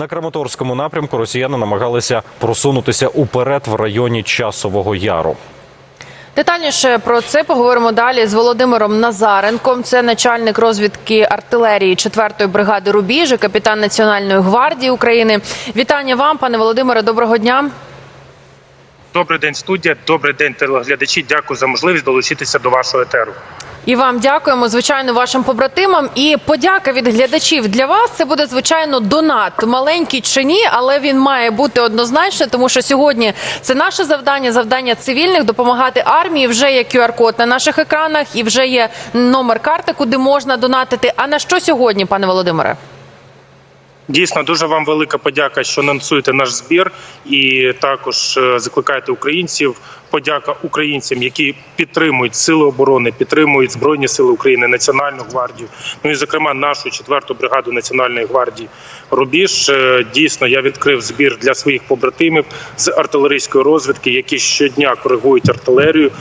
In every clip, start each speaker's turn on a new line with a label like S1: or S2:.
S1: На Краматорському напрямку росіяни намагалися просунутися уперед в районі Часового Яру.
S2: Детальніше про це поговоримо далі з Володимиром Назаренком. Це начальник розвідки артилерії 4-ї бригади Рубіж, і капітан Національної гвардії України. Вітання вам, пане Володимире. Доброго дня.
S3: Добрий день, студія. Добрий день, телеглядачі. Дякую за можливість долучитися до вашого етеру.
S2: І вам дякуємо, звичайно, вашим побратимам. І подяка від глядачів для вас. Це буде звичайно донат, маленький чи ні, але він має бути однозначно, тому що сьогодні це наше завдання, завдання цивільних допомагати армії. Вже є QR-код на наших екранах, і вже є номер карти, куди можна донатити. А на що сьогодні, пане Володимире?
S3: Дійсно, дуже вам велика подяка, що анонсуєте наш збір, і також е, закликаєте українців. Подяка українцям, які підтримують сили оборони, підтримують збройні сили України, Національну гвардію. Ну і зокрема нашу четверту бригаду Національної гвардії Рубіж. Е, Дійсно, я відкрив збір для своїх побратимів з артилерійської розвідки, які щодня коригують артилерію, е,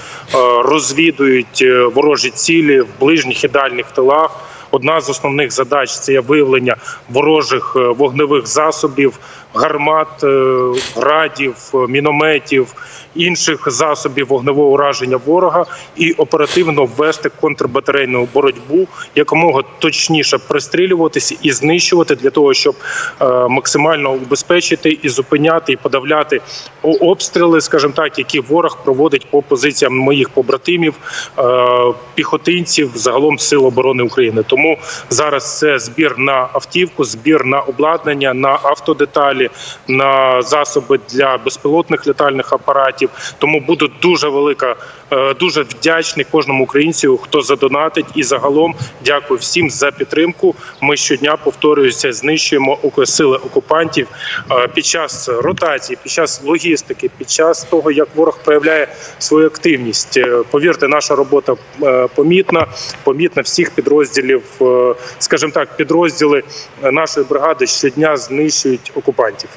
S3: розвідують ворожі цілі в ближніх і дальніх тилах. Одна з основних задач це є виявлення ворожих е, вогневих засобів, гармат, е, градів, е, мінометів, інших засобів вогневого ураження ворога і оперативно ввести контрбатарейну боротьбу, якомога точніше пристрілюватися і знищувати для того, щоб е, максимально убезпечити і зупиняти і подавляти обстріли, скажімо так, які ворог проводить по позиціям моїх побратимів, піхотинців, загалом сил оборони України. Тому зараз це збір на автівку, збір на обладнання, на автодеталі, на засоби для безпілотних літальних апаратів. Тому буде дуже велика, дуже вдячний кожному українцю, хто задонатить. І загалом дякую всім за підтримку. Ми щодня повторююся, знищуємо сили окупантів е, під час ротації, під час логістики, під час того, як ворог проявляє свою активність. Е, Повірте, наша робота е, помітна, помітна всіх підрозділів. е, Скажімо так, підрозділи е, нашої бригади щодня знищують окупантів.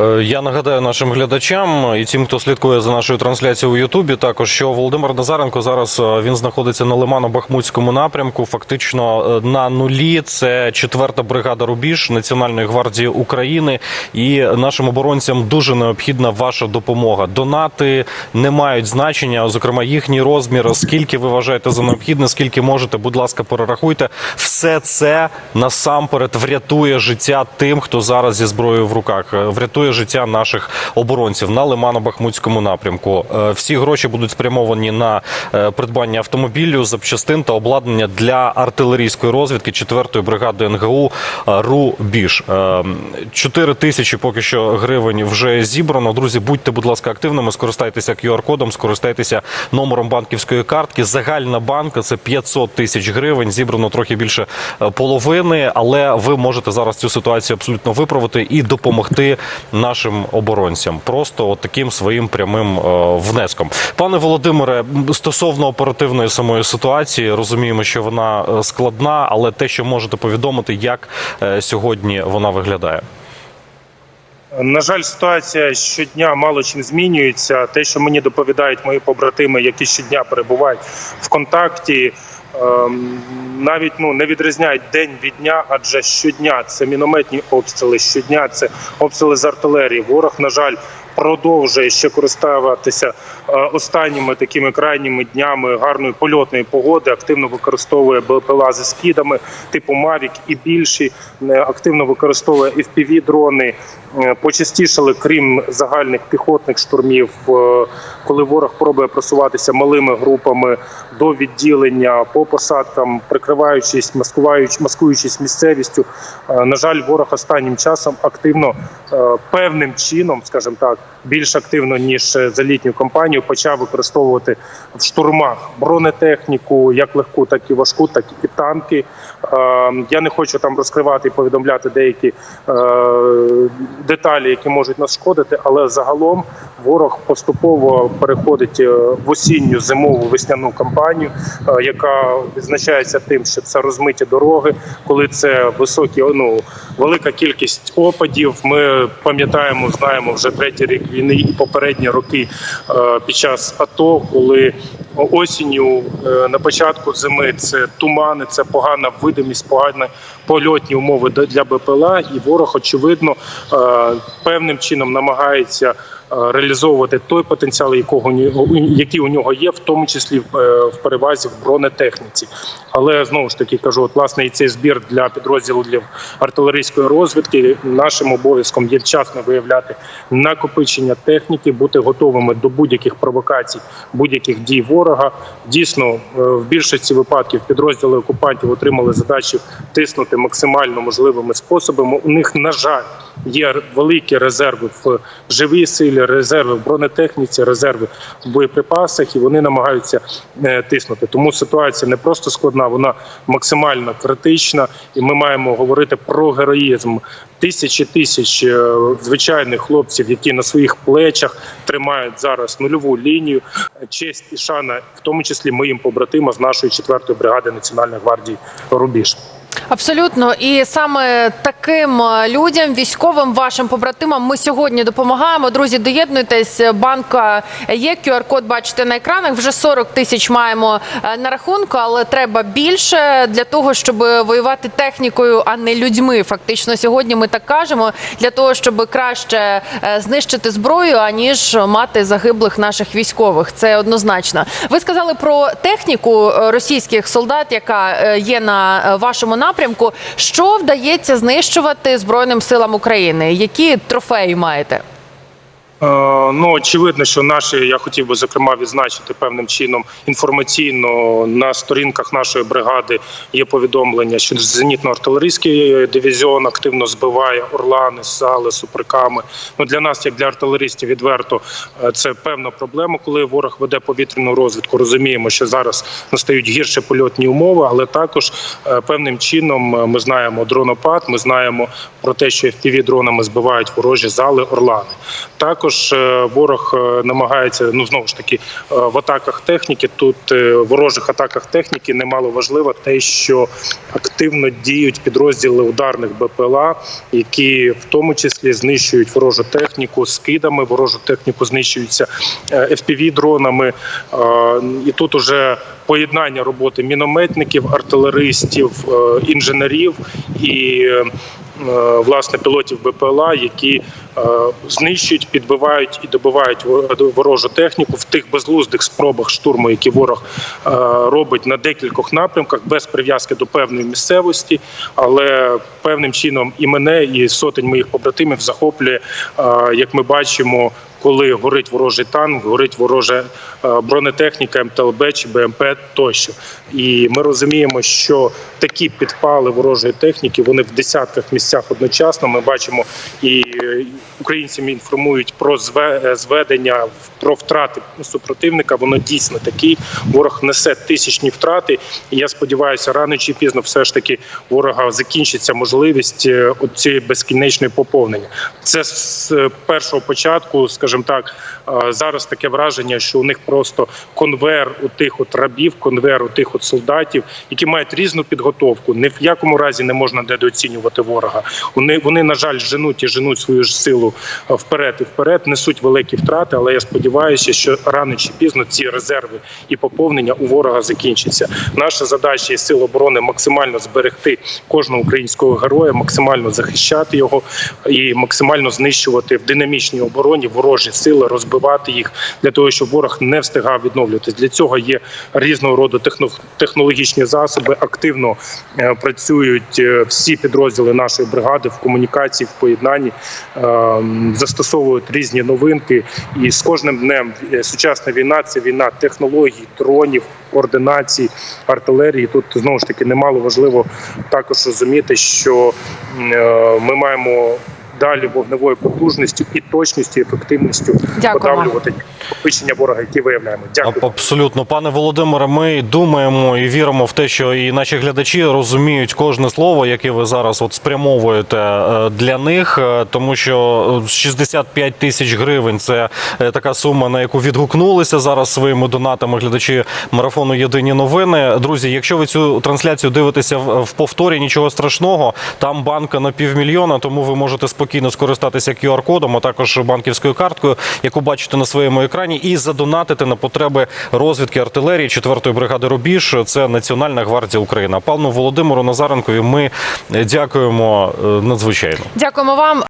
S1: Е, Я нагадаю нашим глядачам і тим, хто слідкує за нашою трансляцією у Ютубі, також що Володимир Назаренко зараз е, він знаходиться на Лимано-Бахмутському напрямку. Фактично е, на нулі. Це четверта бригада Рубіж Національної гвардії України. І нашим оборонцям дуже необхідна ваша допомога. Донати не мають значення, зокрема їхній розмір. Скільки ви вважаєте за необхідне, скільки можете, будь ласка, перерахуйте. Все це насамперед врятує життя тим, хто зараз зі зброєю в руках, врятує життя наших оборонців на Лимано-Бахмутському напрямку. Е, Всі гроші будуть спрямовані на е, придбання автомобілів, запчастин та обладнання для артилерійської розвідки 4-ї бригади НГУ е, Рубіж. 4 тисячі поки що гривень вже зібрано. Друзі, будьте, будь ласка, активними. Скористайтеся QR-кодом, скористайтеся номером банківської картки. Загальна банка це 500 тисяч гривень. Зібрано трохи більше половини, але ви можете зараз цю ситуацію абсолютно виправити і допомогти нашим оборонцям. Просто от таким своїм прямим е, внеском. Пане Володимире, стосовно оперативної самої ситуації, розуміємо, що вона е, складна, але те, що можете повідомити, як е, сьогодні вона виглядає.
S3: На жаль, ситуація щодня мало чим змінюється. Те, що мені доповідають мої побратими, які щодня перебувають в контакті, ем, навіть ну не відрізняють день від дня, адже щодня це мінометні обстріли, щодня це обстріли з артилерії. Ворог, на жаль. Продовжує ще користуватися е, останніми такими крайніми днями гарної польотної погоди. Активно використовує БПЛА зі скидами типу Mavic і більші. Е, Активно використовує fpv дрони. Е, Почастішали, крім загальних піхотних штурмів, коли ворог пробує просуватися малими групами до відділення по посадкам, прикриваючись, маскуваючись, маскуючись місцевістю. На жаль, ворог останнім часом активно певним чином, скажімо так, більш активно ніж е, за літню кампанію, почав використовувати в штурмах бронетехніку, як легку, так і важку, так і танки. Е, Я не хочу там розкривати і повідомляти деякі е, деталі, які можуть нас шкодити, але загалом ворог поступово переходить е, в осінню зимову весняну кампанію, е, яка відзначається тим, що це розмиті дороги, коли це високі, ну велика кількість опадів. Ми пам'ятаємо, знаємо вже третій рік війни і попередні роки е, під час АТО, коли осінню на початку зими це тумани, це погана видимість, погані польотні умови для- БПЛА, і ворог очевидно певним чином намагається реалізовувати той потенціал, якого який у нього є, в тому числі е, в перевазі в бронетехніці. Але знову ж таки кажу, от власне і цей збір для підрозділів артилерійської розвідки нашим обов'язком є вчасно виявляти накопичення техніки, бути готовими до будь-яких провокацій, будь-яких дій ворога. Дійсно, е, в більшості випадків підрозділи окупантів отримали задачі тиснути максимально можливими способами. У них, на жаль, є великі резерви в живій силі, резерви в бронетехніці, резерви в боєприпасах, і вони намагаються е, тиснути. Тому ситуація не просто складна, вона максимально критична, і ми маємо говорити про героїзм тисячі тисяч е, звичайних хлопців, які на своїх плечах тримають зараз нульову лінію. Честь і шана, в тому числі моїм побратимам з нашої 4-ї бригади Національної гвардії Рубіж.
S2: Абсолютно, і саме таким е, людям, військовим, вашим побратимам, ми сьогодні допомагаємо. Друзі, доєднуйтесь. Банка є QR-код. Бачите на екранах. Вже 40 тисяч маємо е, на рахунку, але треба більше для того, щоб воювати технікою, а не людьми. Фактично, сьогодні ми так кажемо для того, щоб краще е, знищити зброю, аніж мати загиблих наших військових. Це однозначно. Ви сказали про техніку російських солдат, яка є на вашому напрямку. Що вдається знищувати Збройним силам України? Які трофеї маєте?
S3: Е, Ну, очевидно, що наші, я хотів би зокрема відзначити певним чином інформаційно на сторінках нашої бригади є повідомлення, що зенітно-артилерійський дивізіон активно збиває орлани, сали, суприками. Ну для нас, як для артилеристів, відверто е, це певна проблема, коли ворог веде повітряну розвідку. Розуміємо, що зараз настають гірші польотні умови, але також е, певним чином ми знаємо дронопад. Ми знаємо про те, що fpv дронами збивають ворожі зали орлани. Також е, ворог е, намагається ну знову ж таки е, в атаках техніки. Тут ворожих атаках техніки немало важливо те, що активно діють підрозділи ударних БПЛА, які в тому числі знищують ворожу техніку скидами, ворожу техніку знищуються fpv дронами. І тут уже поєднання роботи мінометників, артилеристів, інженерів і власне пілотів БПЛА, які е, знищують, підбивають і добивають вор- ворожу техніку в тих безглуздих спробах штурму, які ворог е, робить на декількох напрямках без прив'язки до певної місцевості, але певним чином і мене, і сотень моїх побратимів захоплює, е, як ми бачимо. Коли горить ворожий танк, горить ворожа е, бронетехніка, МТЛБ чи БМП тощо, і ми розуміємо, що такі підпали ворожої техніки вони в десятках місцях одночасно. Ми бачимо і е, українцям інформують про е, зведення про втрати супротивника. Воно дійсно такий. Ворог несе тисячні втрати. І я сподіваюся, рано чи пізно все ж таки ворога закінчиться можливість цієї безкінечної поповнення. Це з першого початку, скажімо так, е, зараз таке враження, що у них просто конвер у тих от рабів, конвер у тих от солдатів, які мають різну підготовку. Ні в якому разі не можна недооцінювати ворога. Вони вони на жаль женуть і женуть свою ж силу е, вперед і вперед, несуть великі втрати. Але я сподіваюся, що рано чи пізно ці резерви і поповнення у ворога закінчаться. Наша задача і сил оборони максимально зберегти кожного українського героя, максимально захищати його і максимально знищувати в динамічній обороні ворожі сили, розбивати їх для того, щоб ворог не встигав відновлюватись. Для цього є різного роду техно- технологічні засоби. Активно е, працюють е, всі підрозділи нашої бригади в комунікації, в поєднанні, е, застосовують різні новинки. І з кожним днем сучасна війна це війна технологій, дронів, координації, артилерії. Тут знову ж таки немало важливо також розуміти, що ми маємо. Далі вогневою потужністю і точністю, і ефективністю
S2: Дякую
S3: подавлювати накопичення ворога, які виявляємо. Дякую.
S1: Абсолютно, пане Володимире. Ми думаємо і віримо в те, що і наші глядачі розуміють кожне слово, яке ви зараз от спрямовуєте е, для них, е, тому що е, 65 тисяч гривень це е, така сума, на яку відгукнулися зараз своїми донатами глядачі марафону Єдині новини. Друзі, якщо ви цю трансляцію дивитеся в в повторі, нічого страшного. Там банка на півмільйона, тому ви можете спокійно спокійно скористатися QR-кодом, а також банківською карткою, яку бачите на своєму екрані, і задонатити на потреби розвідки артилерії 4-ї бригади Рубіж. Це Національна гвардія України. Пану Володимиру Назаренкові ми дякуємо е, надзвичайно.
S2: Дякуємо вам.